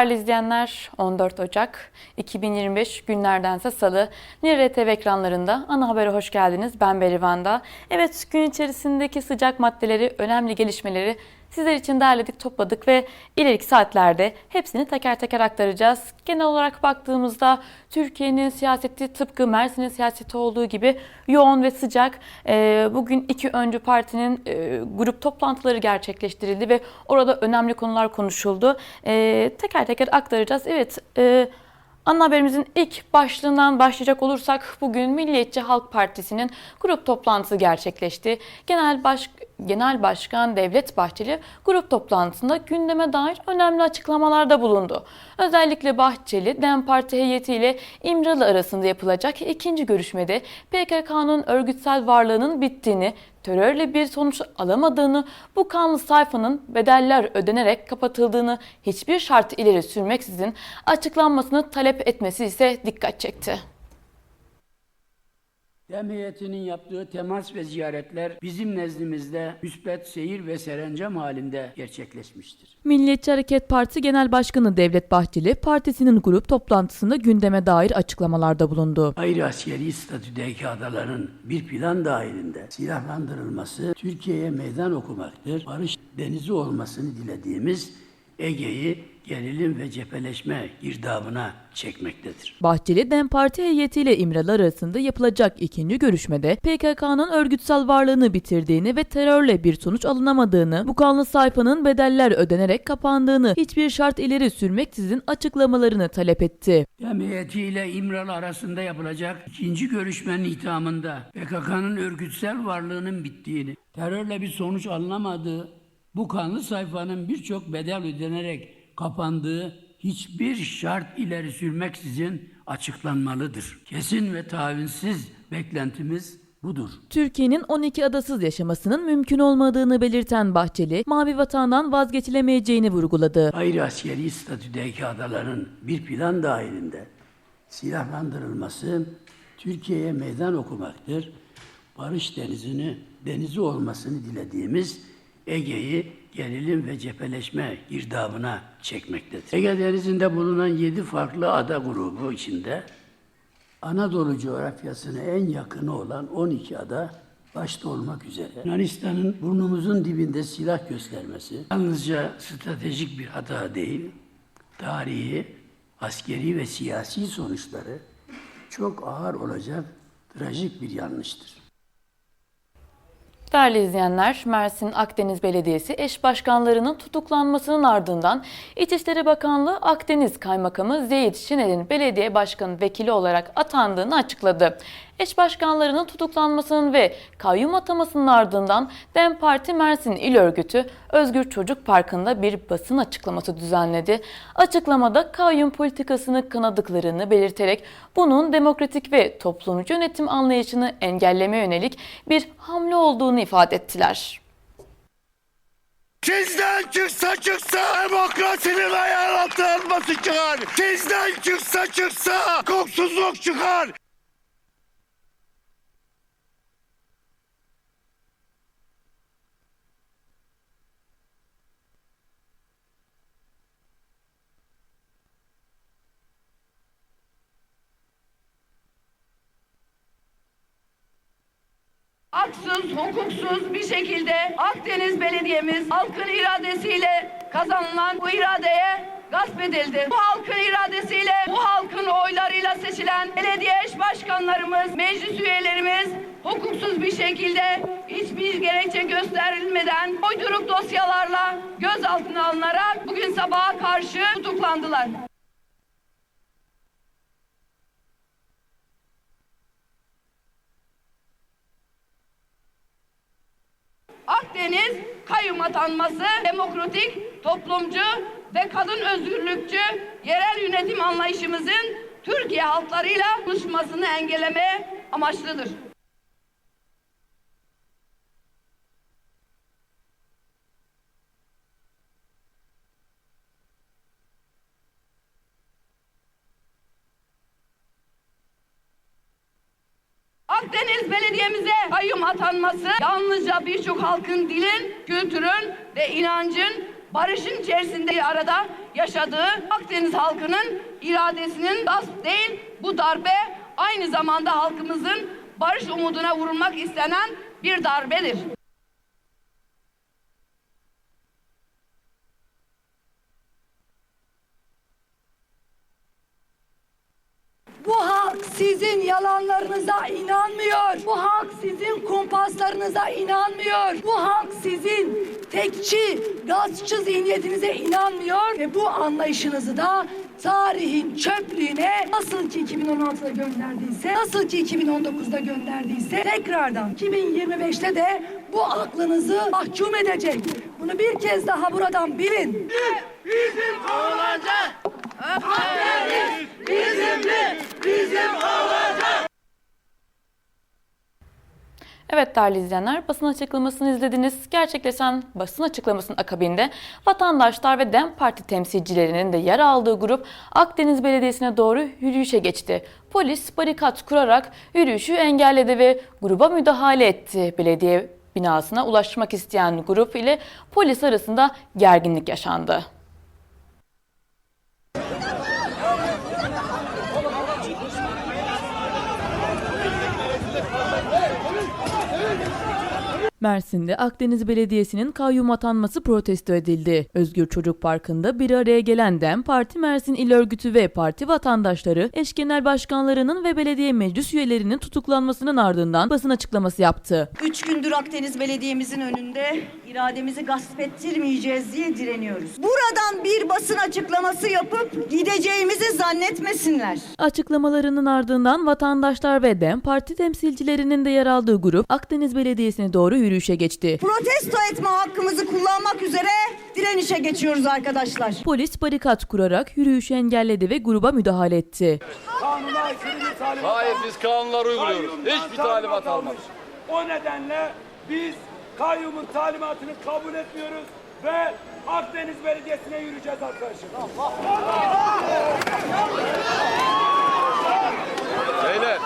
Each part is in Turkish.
Değerli izleyenler 14 Ocak 2025 günlerdense salı Nire ekranlarında ana habere hoş geldiniz. Ben Berivan'da. Evet gün içerisindeki sıcak maddeleri, önemli gelişmeleri sizler için derledik, topladık ve ileriki saatlerde hepsini teker teker aktaracağız. Genel olarak baktığımızda Türkiye'nin siyaseti tıpkı Mersin'in siyaseti olduğu gibi yoğun ve sıcak. Ee, Bugün iki öncü partinin e, grup toplantıları gerçekleştirildi ve orada önemli konular konuşuldu. Ee, Teker teker aktaracağız. Evet, e, Ana haberimizin ilk başlığından başlayacak olursak bugün Milliyetçi Halk Partisi'nin grup toplantısı gerçekleşti. Genel Baş Genel Başkan Devlet Bahçeli grup toplantısında gündeme dair önemli açıklamalarda bulundu. Özellikle Bahçeli, DEM Parti heyetiyle İmralı arasında yapılacak ikinci görüşmede PKK'nın örgütsel varlığının bittiğini, terörle bir sonuç alamadığını, bu kanlı sayfanın bedeller ödenerek kapatıldığını hiçbir şart ileri sürmeksizin açıklanmasını talep etmesi ise dikkat çekti. Dem heyetinin yaptığı temas ve ziyaretler bizim nezdimizde müsbet seyir ve serencam halinde gerçekleşmiştir. Milliyetçi Hareket Partisi Genel Başkanı Devlet Bahçeli, partisinin grup toplantısında gündeme dair açıklamalarda bulundu. Ayrı askeri statüdeki adaların bir plan dahilinde silahlandırılması Türkiye'ye meydan okumaktır. Barış denizi olmasını dilediğimiz Ege'yi gerilim ve cepheleşme girdabına çekmektedir. Bahçeli, DEM Parti heyetiyle İmralı arasında yapılacak ikinci görüşmede PKK'nın örgütsel varlığını bitirdiğini ve terörle bir sonuç alınamadığını, bu kanlı sayfanın bedeller ödenerek kapandığını hiçbir şart ileri sürmeksizin açıklamalarını talep etti. Dem heyetiyle İmralı arasında yapılacak ikinci görüşmenin ithamında PKK'nın örgütsel varlığının bittiğini, terörle bir sonuç alınamadığı, bu kanlı sayfanın birçok bedel ödenerek kapandığı hiçbir şart ileri sürmeksizin açıklanmalıdır. Kesin ve tavinsiz beklentimiz budur. Türkiye'nin 12 adasız yaşamasının mümkün olmadığını belirten Bahçeli, Mavi Vatan'dan vazgeçilemeyeceğini vurguladı. Ayrı askeri statüdeki adaların bir plan dahilinde silahlandırılması Türkiye'ye meydan okumaktır. Barış denizini, denizi olmasını dilediğimiz Ege'yi gerilim ve cepheleşme girdabına çekmektedir. Ege Denizi'nde bulunan yedi farklı ada grubu içinde Anadolu coğrafyasına en yakını olan 12 ada başta olmak üzere Yunanistan'ın burnumuzun dibinde silah göstermesi yalnızca stratejik bir hata değil, tarihi, askeri ve siyasi sonuçları çok ağır olacak trajik bir yanlıştır. Değerli izleyenler, Mersin Akdeniz Belediyesi eş başkanlarının tutuklanmasının ardından İçişleri Bakanlığı Akdeniz Kaymakamı Zeyit Şiner'in belediye başkanı vekili olarak atandığını açıkladı. Eş başkanlarının tutuklanmasının ve kayyum atamasının ardından DEM Parti Mersin İl Örgütü Özgür Çocuk Parkı'nda bir basın açıklaması düzenledi. Açıklamada kayyum politikasını kınadıklarını belirterek bunun demokratik ve toplumcu yönetim anlayışını engelleme yönelik bir hamle olduğunu ifade ettiler. Sizden çıksa çıksa demokrasinin ayağın altına alması çıkar. Sizden çıksa çıksa koksuzluk çıkar. Haksız, hukuksuz bir şekilde Akdeniz Belediye'miz halkın iradesiyle kazanılan bu iradeye gasp edildi. Bu halkın iradesiyle, bu halkın oylarıyla seçilen belediye eş başkanlarımız, meclis üyelerimiz hukuksuz bir şekilde hiçbir gerekçe gösterilmeden uyduruk dosyalarla gözaltına alınarak bugün sabaha karşı tutuklandılar. Akdeniz kayyum atanması demokratik, toplumcu ve kadın özgürlükçü yerel yönetim anlayışımızın Türkiye halklarıyla buluşmasını engellemeye amaçlıdır. Akdeniz Belediye'mize kayyum atanması yalnızca birçok halkın dilin, kültürün ve inancın barışın içerisinde arada yaşadığı Akdeniz halkının iradesinin gasp değil bu darbe aynı zamanda halkımızın barış umuduna vurulmak istenen bir darbedir. Bu halk sizin yalanlarınıza inanmıyor. Bu halk sizin kumpaslarınıza inanmıyor. Bu halk sizin tekçi, gazçı zihniyetinize inanmıyor. Ve bu anlayışınızı da tarihin çöplüğüne nasıl ki 2016'da gönderdiyse, nasıl ki 2019'da gönderdiyse tekrardan 2025'te de bu aklınızı mahkum edecek. Bunu bir kez daha buradan bilin. Evet değerli izleyenler basın açıklamasını izlediniz. Gerçekleşen basın açıklamasının akabinde vatandaşlar ve DEM Parti temsilcilerinin de yer aldığı grup Akdeniz Belediyesi'ne doğru yürüyüşe geçti. Polis barikat kurarak yürüyüşü engelledi ve gruba müdahale etti. Belediye binasına ulaşmak isteyen grup ile polis arasında gerginlik yaşandı. Mersin'de Akdeniz Belediyesi'nin kayyum atanması protesto edildi. Özgür Çocuk Parkı'nda bir araya gelen DEM Parti Mersin İl Örgütü ve parti vatandaşları eş genel başkanlarının ve belediye meclis üyelerinin tutuklanmasının ardından basın açıklaması yaptı. Üç gündür Akdeniz Belediye'mizin önünde irademizi gasp ettirmeyeceğiz diye direniyoruz. Buradan bir basın açıklaması yapıp gideceğimizi zannetmesinler. Açıklamalarının ardından vatandaşlar ve DEM Parti temsilcilerinin de yer aldığı grup Akdeniz Belediyesi'ne doğru yürüyüşe geçti. Protesto etme hakkımızı kullanmak üzere direnişe geçiyoruz arkadaşlar. Polis barikat kurarak yürüyüşü engelledi ve gruba müdahale etti. Kanuna aykırı bir talimat Hayır biz kanunları uyguluyoruz. Hiçbir talimat almadık. almış. O nedenle biz kayyumun talimatını kabul etmiyoruz ve Akdeniz Belediyesi'ne yürüyeceğiz arkadaşlar. Beyler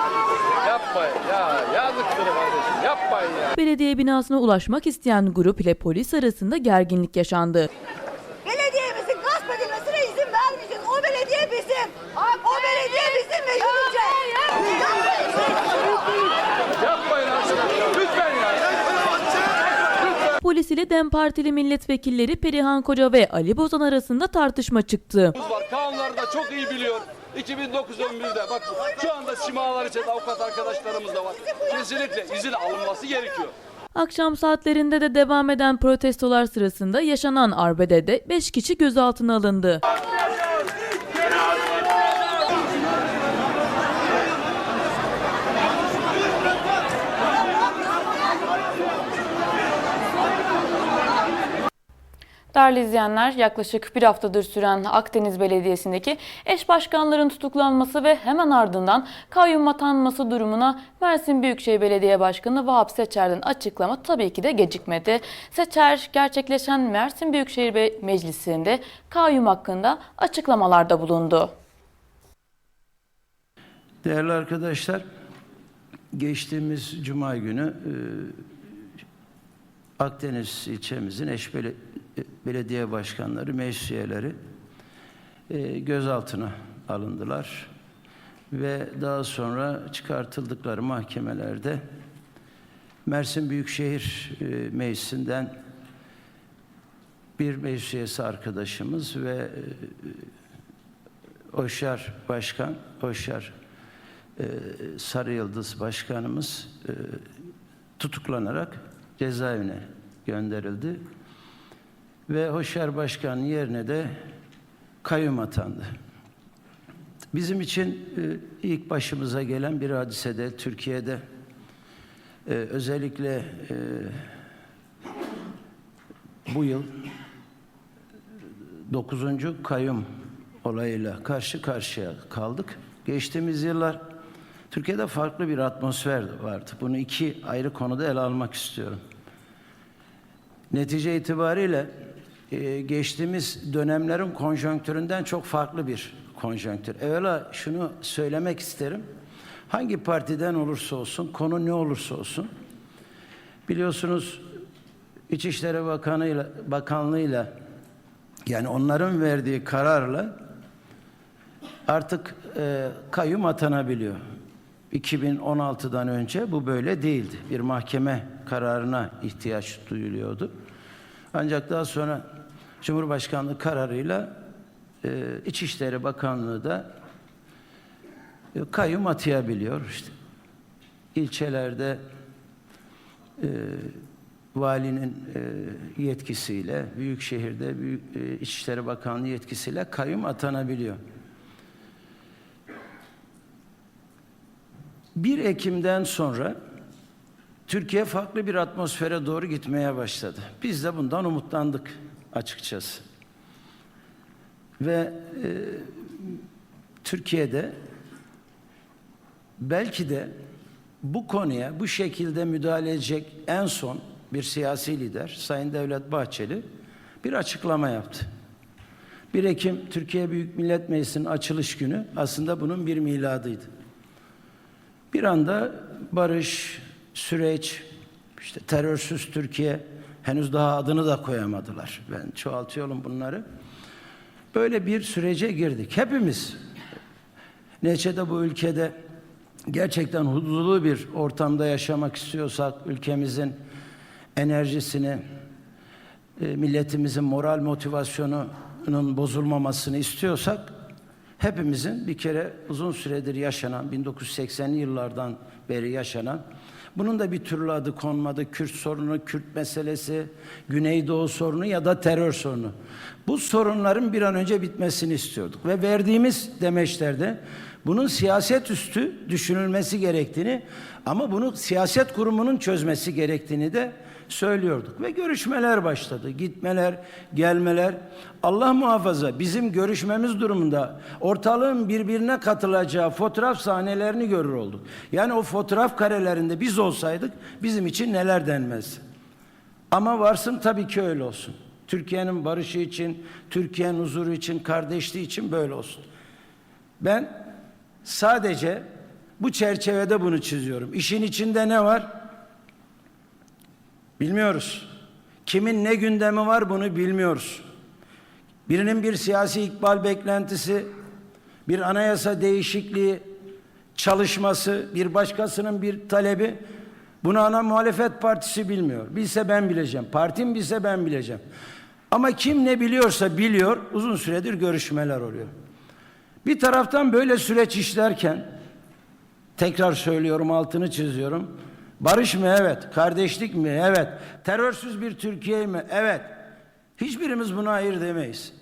yapmayın ya yazıktır kardeşim yapmayın ya. Belediye binasına ulaşmak isteyen grup ile polis arasında gerginlik yaşandı. Belediyemizin gasp edilmesine izin vermeyeceğiz. O belediye bizim. O belediye bizim ve yürüyeceğiz. Yapmayın arkadaşlar lütfen ya. Polis ile DEM Partili milletvekilleri Perihan Koca ve Ali Bozan arasında tartışma çıktı. var kanunları da çok iyi biliyor. 2009 11'de bak şu anda simalar içinde avukat arkadaşlarımız da var. Kesinlikle izin alınması gerekiyor. Akşam saatlerinde de devam eden protestolar sırasında yaşanan arbedede 5 kişi gözaltına alındı. Değerli izleyenler, yaklaşık bir haftadır süren Akdeniz Belediyesi'ndeki eş başkanların tutuklanması ve hemen ardından kayyum atanması durumuna Mersin Büyükşehir Belediye Başkanı Vahap Seçer'den açıklama tabii ki de gecikmedi. Seçer, gerçekleşen Mersin Büyükşehir Meclisi'nde kayyum hakkında açıklamalarda bulundu. Değerli arkadaşlar, geçtiğimiz Cuma günü e, Akdeniz ilçemizin eş belediye başkanları, meclis üyeleri e, gözaltına alındılar. Ve daha sonra çıkartıldıkları mahkemelerde Mersin Büyükşehir e, Meclisi'nden bir meclis üyesi arkadaşımız ve e, Oşar Başkan, Oşar e, Sarı Yıldız Başkanımız e, tutuklanarak cezaevine gönderildi. Ve Hoşer Başkan yerine de kayyum atandı. Bizim için e, ilk başımıza gelen bir hadisede Türkiye'de e, özellikle e, bu yıl 9. kayyum olayıyla karşı karşıya kaldık. Geçtiğimiz yıllar Türkiye'de farklı bir atmosfer vardı. Bunu iki ayrı konuda ele almak istiyorum. Netice itibariyle e, geçtiğimiz dönemlerin konjonktüründen çok farklı bir konjonktür. Evvela şunu söylemek isterim. Hangi partiden olursa olsun, konu ne olursa olsun, biliyorsunuz İçişleri Bakanı'yla, Bakanlığı'yla Yani onların verdiği kararla artık e, kayyum atanabiliyor. 2016'dan önce bu böyle değildi. Bir mahkeme kararına ihtiyaç duyuluyordu. Ancak daha sonra Cumhurbaşkanlığı kararıyla e, İçişleri Bakanlığı da e, kayyum atayabiliyor işte. İlçelerde e, valinin e, yetkisiyle, büyük şehirde büyük e, İçişleri Bakanlığı yetkisiyle kayyum atanabiliyor. 1 Ekim'den sonra Türkiye farklı bir atmosfere doğru gitmeye başladı. Biz de bundan umutlandık açıkçası. Ve e, Türkiye'de belki de bu konuya bu şekilde müdahale edecek en son bir siyasi lider Sayın Devlet Bahçeli bir açıklama yaptı. 1 Ekim Türkiye Büyük Millet Meclisi'nin açılış günü aslında bunun bir miladıydı. Bir anda barış, süreç, işte terörsüz Türkiye henüz daha adını da koyamadılar. Ben çoğaltıyorum bunları. Böyle bir sürece girdik. Hepimiz neçede bu ülkede gerçekten huzurlu bir ortamda yaşamak istiyorsak ülkemizin enerjisini, e, milletimizin moral motivasyonunun bozulmamasını istiyorsak hepimizin bir kere uzun süredir yaşanan 1980'li yıllardan beri yaşanan bunun da bir türlü adı konmadı. Kürt sorunu, Kürt meselesi, Güneydoğu sorunu ya da terör sorunu. Bu sorunların bir an önce bitmesini istiyorduk. Ve verdiğimiz demeçlerde bunun siyaset üstü düşünülmesi gerektiğini ama bunu siyaset kurumunun çözmesi gerektiğini de söylüyorduk. Ve görüşmeler başladı. Gitmeler, gelmeler. Allah muhafaza bizim görüşmemiz durumunda ortalığın birbirine katılacağı fotoğraf sahnelerini görür olduk. Yani o fotoğraf karelerinde biz olsaydık bizim için neler denmez. Ama varsın tabii ki öyle olsun. Türkiye'nin barışı için, Türkiye'nin huzuru için, kardeşliği için böyle olsun. Ben sadece bu çerçevede bunu çiziyorum. İşin içinde ne var? Bilmiyoruz. Kimin ne gündemi var bunu bilmiyoruz. Birinin bir siyasi ikbal beklentisi, bir anayasa değişikliği çalışması, bir başkasının bir talebi bunu ana muhalefet partisi bilmiyor. Bilse ben bileceğim. Partim bilse ben bileceğim. Ama kim ne biliyorsa biliyor. Uzun süredir görüşmeler oluyor. Bir taraftan böyle süreç işlerken tekrar söylüyorum altını çiziyorum. Barış mı? Evet. Kardeşlik mi? Evet. Terörsüz bir Türkiye mi? Evet. Hiçbirimiz buna hayır demeyiz.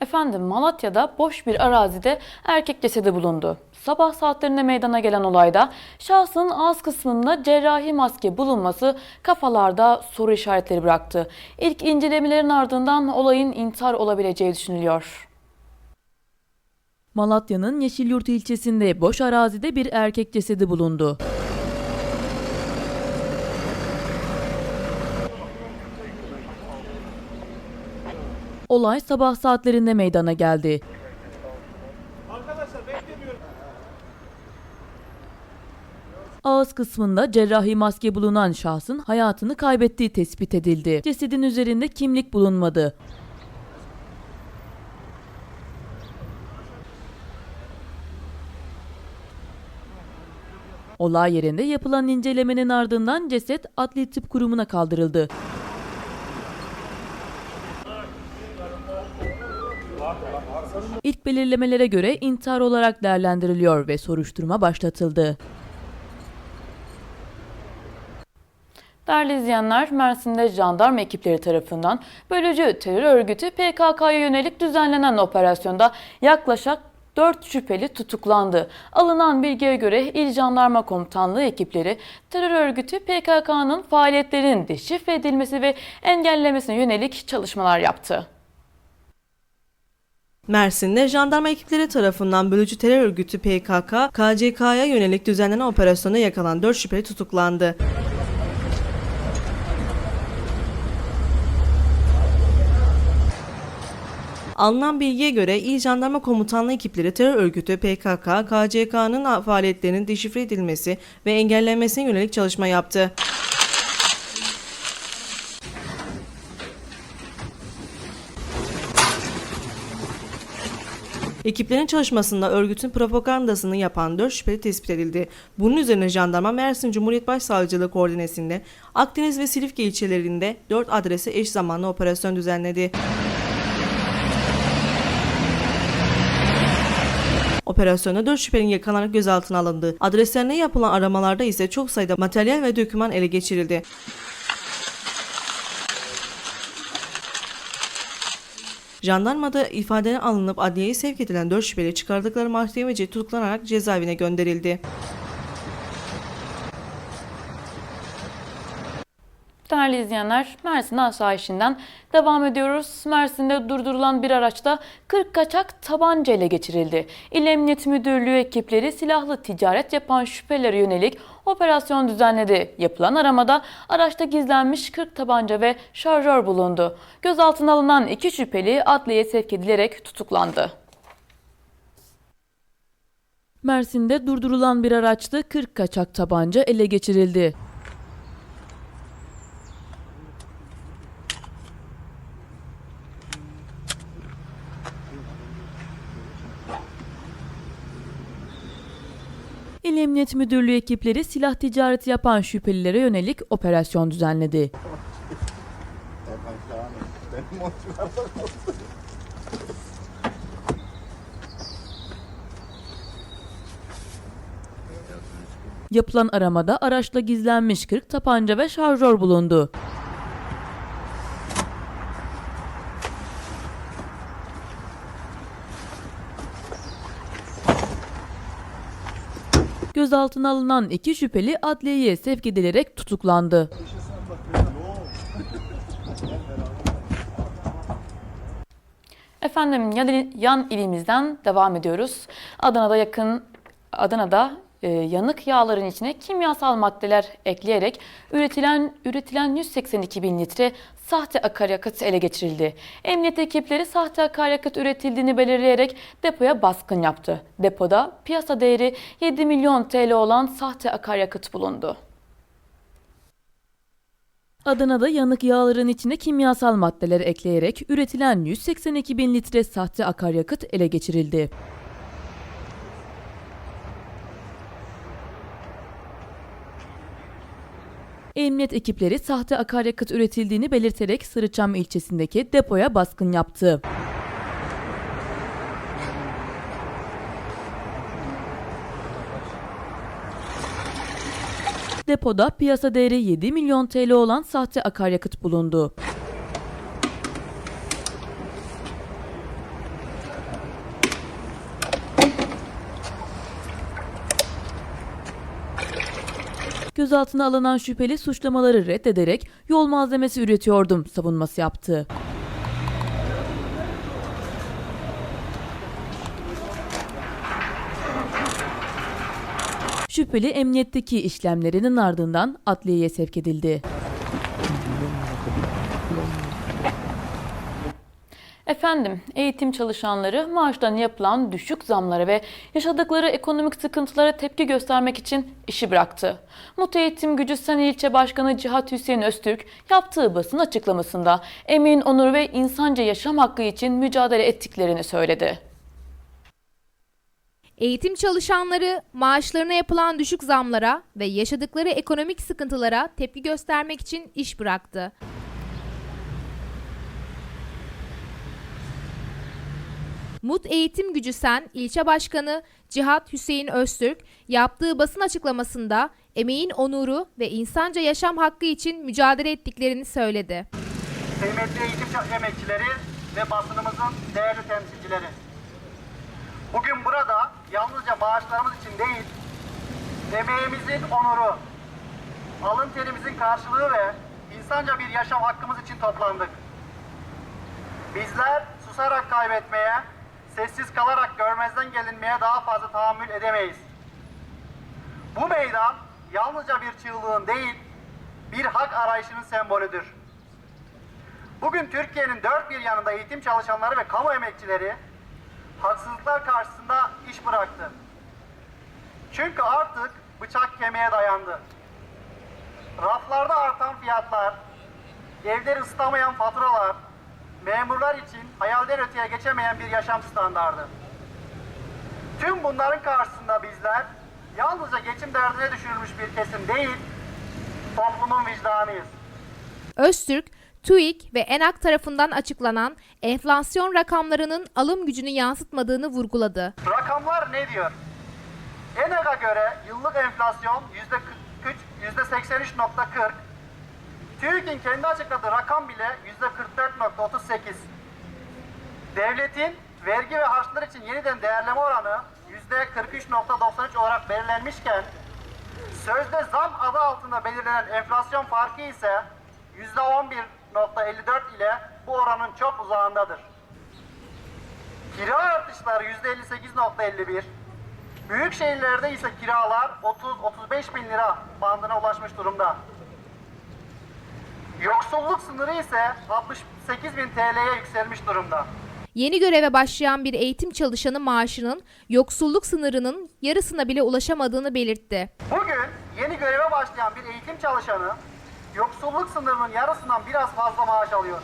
Efendim Malatya'da boş bir arazide erkek cesedi bulundu. Sabah saatlerinde meydana gelen olayda şahsın ağız kısmında cerrahi maske bulunması kafalarda soru işaretleri bıraktı. İlk incelemelerin ardından olayın intihar olabileceği düşünülüyor. Malatya'nın Yeşilyurt ilçesinde boş arazide bir erkek cesedi bulundu. Olay sabah saatlerinde meydana geldi. Ağız kısmında cerrahi maske bulunan şahsın hayatını kaybettiği tespit edildi. Cesedin üzerinde kimlik bulunmadı. Olay yerinde yapılan incelemenin ardından ceset Adli Tıp Kurumu'na kaldırıldı. İlk belirlemelere göre intihar olarak değerlendiriliyor ve soruşturma başlatıldı. Değerli izleyenler, Mersin'de jandarma ekipleri tarafından bölücü terör örgütü PKK'ya yönelik düzenlenen operasyonda yaklaşık 4 şüpheli tutuklandı. Alınan bilgiye göre İl Jandarma Komutanlığı ekipleri terör örgütü PKK'nın faaliyetlerinin deşifre edilmesi ve engellemesine yönelik çalışmalar yaptı. Mersin'de jandarma ekipleri tarafından bölücü terör örgütü PKK, KCK'ya yönelik düzenlenen operasyona yakalan 4 şüpheli tutuklandı. Alınan bilgiye göre İl Jandarma Komutanlığı ekipleri terör örgütü PKK, KCK'nın faaliyetlerinin deşifre edilmesi ve engellenmesine yönelik çalışma yaptı. Ekiplerin çalışmasında örgütün propagandasını yapan 4 şüpheli tespit edildi. Bunun üzerine jandarma Mersin Cumhuriyet Başsavcılığı koordinesinde Akdeniz ve Silifke ilçelerinde 4 adrese eş zamanlı operasyon düzenledi. Operasyonda 4 şüphelinin yakalanarak gözaltına alındı. Adreslerine yapılan aramalarda ise çok sayıda materyal ve doküman ele geçirildi. Jandarmada ifadene alınıp adliyeye sevk edilen 4 şüpheli çıkardıkları mahkemece tutuklanarak cezaevine gönderildi. Değerli izleyenler, Mersin asayişinden devam ediyoruz. Mersin'de durdurulan bir araçta 40 kaçak tabanca ele geçirildi. İl Emniyet Müdürlüğü ekipleri silahlı ticaret yapan şüphelere yönelik operasyon düzenledi. Yapılan aramada araçta gizlenmiş 40 tabanca ve şarjör bulundu. Gözaltına alınan iki şüpheli adliyeye sevk edilerek tutuklandı. Mersin'de durdurulan bir araçta 40 kaçak tabanca ele geçirildi. İl Emniyet Müdürlüğü ekipleri silah ticareti yapan şüphelilere yönelik operasyon düzenledi. Yapılan aramada araçla gizlenmiş 40 tabanca ve şarjör bulundu. Gözaltına alınan iki şüpheli adliyeye sevk edilerek tutuklandı. Efendim yan, ilimizden devam ediyoruz. Adana'da yakın Adana'da e, yanık yağların içine kimyasal maddeler ekleyerek üretilen üretilen 182 bin litre sahte akaryakıt ele geçirildi. Emniyet ekipleri sahte akaryakıt üretildiğini belirleyerek depoya baskın yaptı. Depoda piyasa değeri 7 milyon TL olan sahte akaryakıt bulundu. Adana'da yanık yağların içine kimyasal maddeler ekleyerek üretilen 182 bin litre sahte akaryakıt ele geçirildi. Emniyet ekipleri sahte akaryakıt üretildiğini belirterek Sarıçam ilçesindeki depoya baskın yaptı. Depoda piyasa değeri 7 milyon TL olan sahte akaryakıt bulundu. Gözaltına alınan şüpheli suçlamaları reddederek yol malzemesi üretiyordum savunması yaptı. Şüpheli emniyetteki işlemlerinin ardından adliyeye sevk edildi. Efendim, eğitim çalışanları maaştan yapılan düşük zamlara ve yaşadıkları ekonomik sıkıntılara tepki göstermek için işi bıraktı. Mut Eğitim Gücü Sen İlçe Başkanı Cihat Hüseyin Öztürk yaptığı basın açıklamasında emeğin onur ve insanca yaşam hakkı için mücadele ettiklerini söyledi. Eğitim çalışanları maaşlarına yapılan düşük zamlara ve yaşadıkları ekonomik sıkıntılara tepki göstermek için iş bıraktı. Mut Eğitim Gücü Sen ilçe başkanı Cihat Hüseyin Öztürk yaptığı basın açıklamasında emeğin onuru ve insanca yaşam hakkı için mücadele ettiklerini söyledi. kıymetli eğitim emekçileri ve basınımızın değerli temsilcileri. Bugün burada yalnızca maaşlarımız için değil, emeğimizin onuru, alın terimizin karşılığı ve insanca bir yaşam hakkımız için toplandık. Bizler susarak kaybetmeye, sessiz kalarak görmezden gelinmeye daha fazla tahammül edemeyiz. Bu meydan yalnızca bir çığlığın değil, bir hak arayışının sembolüdür. Bugün Türkiye'nin dört bir yanında eğitim çalışanları ve kamu emekçileri haksızlıklar karşısında iş bıraktı. Çünkü artık bıçak kemiğe dayandı. Raflarda artan fiyatlar, evleri ısıtamayan faturalar, memurlar için hayalden öteye geçemeyen bir yaşam standardı. Tüm bunların karşısında bizler yalnızca geçim derdine düşürülmüş bir kesim değil, toplumun vicdanıyız. Öztürk, TÜİK ve ENAK tarafından açıklanan enflasyon rakamlarının alım gücünü yansıtmadığını vurguladı. Rakamlar ne diyor? ENAG'a göre yıllık enflasyon yüzde 43, yüzde 83.40. TÜİK'in kendi açıkladığı rakam bile yüzde 44.38. Devletin vergi ve harçlar için yeniden değerleme oranı yüzde 43.93 olarak belirlenmişken sözde zam adı altında belirlenen enflasyon farkı ise yüzde 11.54 ile bu oranın çok uzağındadır. Kira artışları yüzde 58.51. Büyük şehirlerde ise kiralar 30-35 bin lira bandına ulaşmış durumda. Yoksulluk sınırı ise 68 bin TL'ye yükselmiş durumda. Yeni göreve başlayan bir eğitim çalışanı maaşının yoksulluk sınırının yarısına bile ulaşamadığını belirtti. Bugün yeni göreve başlayan bir eğitim çalışanı yoksulluk sınırının yarısından biraz fazla maaş alıyor.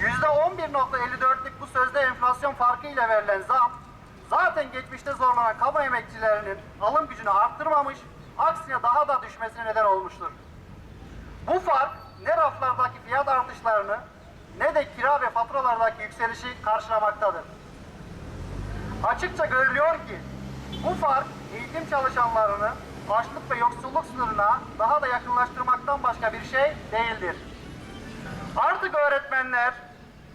%11.54'lük bu sözde enflasyon farkıyla verilen zam zaten geçmişte zorlanan kamu emekçilerinin alım gücünü arttırmamış, aksine daha da düşmesine neden olmuştur. Bu fark ne raflardaki fiyat artışlarını ne de kira ve faturalardaki yükselişi karşılamaktadır. Açıkça görülüyor ki bu fark eğitim çalışanlarını açlık ve yoksulluk sınırına daha da yakınlaştırmaktan başka bir şey değildir. Artık öğretmenler,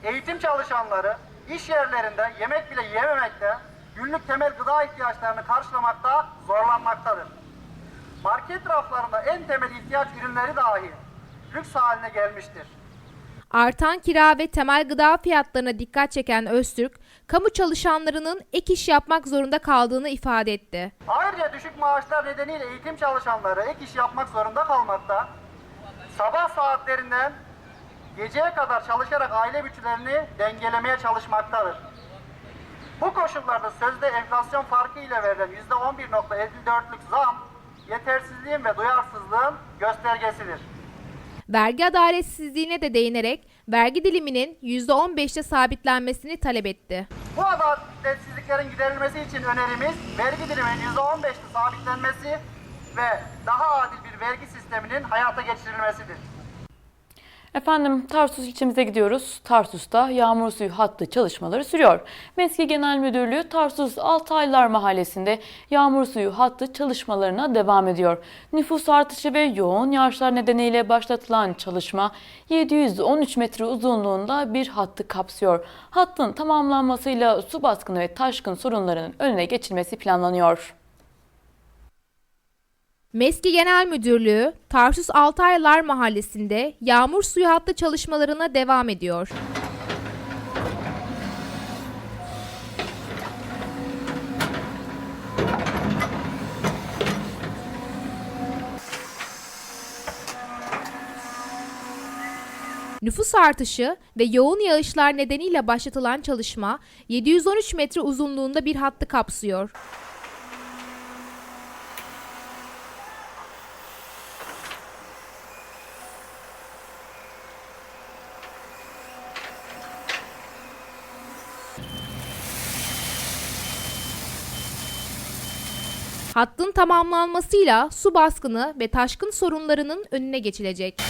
eğitim çalışanları iş yerlerinde yemek bile yememekte, günlük temel gıda ihtiyaçlarını karşılamakta zorlanmaktadır. Market raflarında en temel ihtiyaç ürünleri dahi lüks haline gelmiştir. Artan kira ve temel gıda fiyatlarına dikkat çeken Öztürk, kamu çalışanlarının ek iş yapmak zorunda kaldığını ifade etti. Ayrıca düşük maaşlar nedeniyle eğitim çalışanları ek iş yapmak zorunda kalmakta, sabah saatlerinden geceye kadar çalışarak aile bütçelerini dengelemeye çalışmaktadır. Bu koşullarda sözde enflasyon farkı ile verilen %11.54'lük zam, yetersizliğin ve duyarsızlığın göstergesidir. Vergi adaletsizliğine de değinerek vergi diliminin %15'te sabitlenmesini talep etti. Bu adaletsizliklerin giderilmesi için önerimiz vergi diliminin %15'te sabitlenmesi ve daha adil bir vergi sisteminin hayata geçirilmesidir. Efendim Tarsus ilçemize gidiyoruz. Tarsus'ta yağmur suyu hattı çalışmaları sürüyor. Meski Genel Müdürlüğü Tarsus Altaylar Mahallesi'nde yağmur suyu hattı çalışmalarına devam ediyor. Nüfus artışı ve yoğun yağışlar nedeniyle başlatılan çalışma 713 metre uzunluğunda bir hattı kapsıyor. Hattın tamamlanmasıyla su baskını ve taşkın sorunlarının önüne geçilmesi planlanıyor. Meski Genel Müdürlüğü Tarsus Altaylar Mahallesi'nde yağmur suyu hattı çalışmalarına devam ediyor. Nüfus artışı ve yoğun yağışlar nedeniyle başlatılan çalışma 713 metre uzunluğunda bir hattı kapsıyor. Hattın tamamlanmasıyla su baskını ve taşkın sorunlarının önüne geçilecek.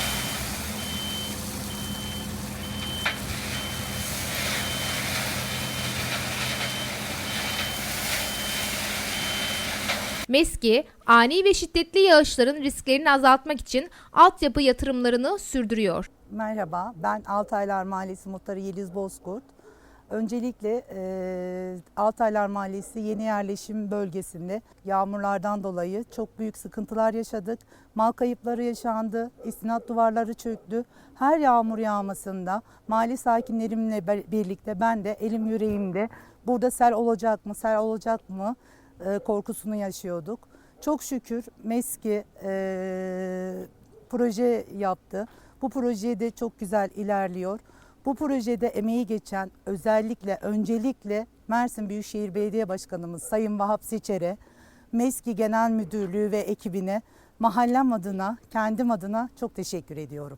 MESKİ, ani ve şiddetli yağışların risklerini azaltmak için altyapı yatırımlarını sürdürüyor. Merhaba, ben Altaylar Mahallesi Muhtarı Yeliz Bozkurt. Öncelikle e, Altaylar Mahallesi yeni yerleşim bölgesinde yağmurlardan dolayı çok büyük sıkıntılar yaşadık. Mal kayıpları yaşandı, istinat duvarları çöktü. Her yağmur yağmasında mahalle sakinlerimle birlikte ben de elim yüreğimde burada sel olacak mı, sel olacak mı e, korkusunu yaşıyorduk. Çok şükür MESKİ e, proje yaptı. Bu proje de çok güzel ilerliyor. Bu projede emeği geçen özellikle öncelikle Mersin Büyükşehir Belediye Başkanımız Sayın Vahap Seçer'e, MESKİ Genel Müdürlüğü ve ekibine mahallem adına, kendim adına çok teşekkür ediyorum.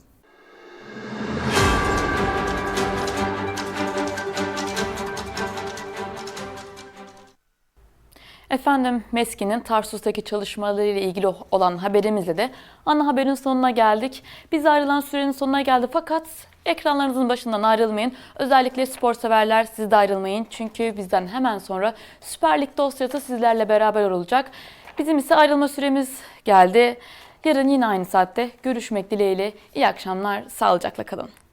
Efendim MESKİ'nin Tarsus'taki çalışmalarıyla ilgili olan haberimizle de ana haberin sonuna geldik. Biz ayrılan sürenin sonuna geldi fakat ekranlarınızın başından ayrılmayın. Özellikle spor severler siz de ayrılmayın. Çünkü bizden hemen sonra Süper Lig dosyası sizlerle beraber olacak. Bizim ise ayrılma süremiz geldi. Yarın yine aynı saatte görüşmek dileğiyle. İyi akşamlar, sağlıcakla kalın.